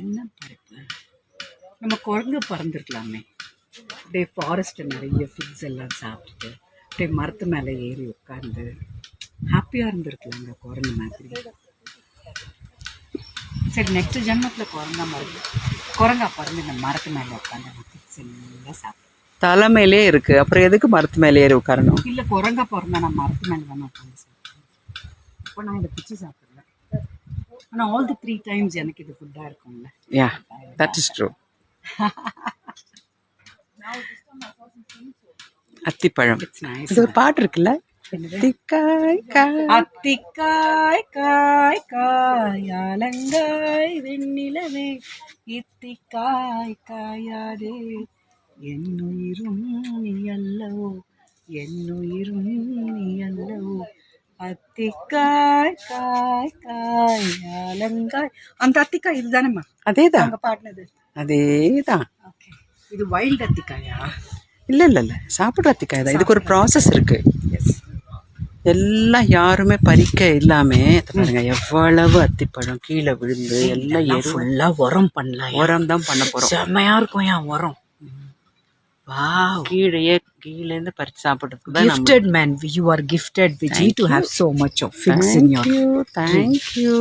என்ன பருப்பு? நம்ம குரங்கு பறந்துருக்கலாமே. அப்படியே ஃபாரஸ்ட் நிறைய ஃபிக்ஸ் எல்லாம் சாப்பிட்டுட்டு அப்படியே மரத்து மேலே ஏறி உட்காந்து ஹாப்பியாக இருந்திருக்கலாங்க குரங்கு மாதிரி. சரி நெக்ஸ்ட் ஜென்மத்தில் குரங்கா மருந்து குரங்கா பிறந்து இந்த மரத்து மேலே உட்காந்து ஃபிக்ஸ் எல்லாம் சாப்பிட்டு. தலைமையிலே இருக்கு. அப்புறம் எதுக்கு மரத்து மேலே ஏறி உட்காரணும்? இல்லை குரங்கா பிறந்தா நான் மரத்து மேலே தானே உட்காந்து சாப்பிட்டேன் இப்போ நான் இதை பிச்சு சாப்பிடல ஆனால் ஆல் தி த்ரீ டைம்ஸ் எனக்கு இது ஃபுட்டாக இருக்கும்ல. யா தட் இஸ் ட்ரூ அத்திப்பழம். இது ஒரு பாட்டு இருக்குல்ல? அத்திக்காய் காய். அத்திக்காய் காய் காய் அலங்காய் வெண்ணிலவே. இத்திக்காய் காயாதே. என்னுயிரும் நீ அல்லவோ என்னுயிரும் அத்திக்காய் காய் காய் அலங்காய் அந்த அத்திக்காய் இதுதானேம்மா. அதேதான். அங்க பாடினது அதேதான். இது வைல்ட் அத்திக்காயா? இல்ல இல்ல இல்ல. சாப்பிட்ற அத்திக்காய் தான். இதுக்கு ஒரு ப்ராசஸ் இருக்கு. எல்லாம் யாருமே பறிக்க இல்லாம பாருங்க எவ்வளவு அத்திப்பழம் கீழே விழுந்து எல்லாம் எரு ஃபுல்லாக உரம் பண்ணலாம் உரம் தான் பண்ண போறோம். செம்மையா இருக்கும் என் உரம். வாவ் கீழேயே கீழே இருந்து பறிச்சு சாப்பிடுறதுக்கு தான் man you are gifted vijay to have so much of figs in your thank you thank you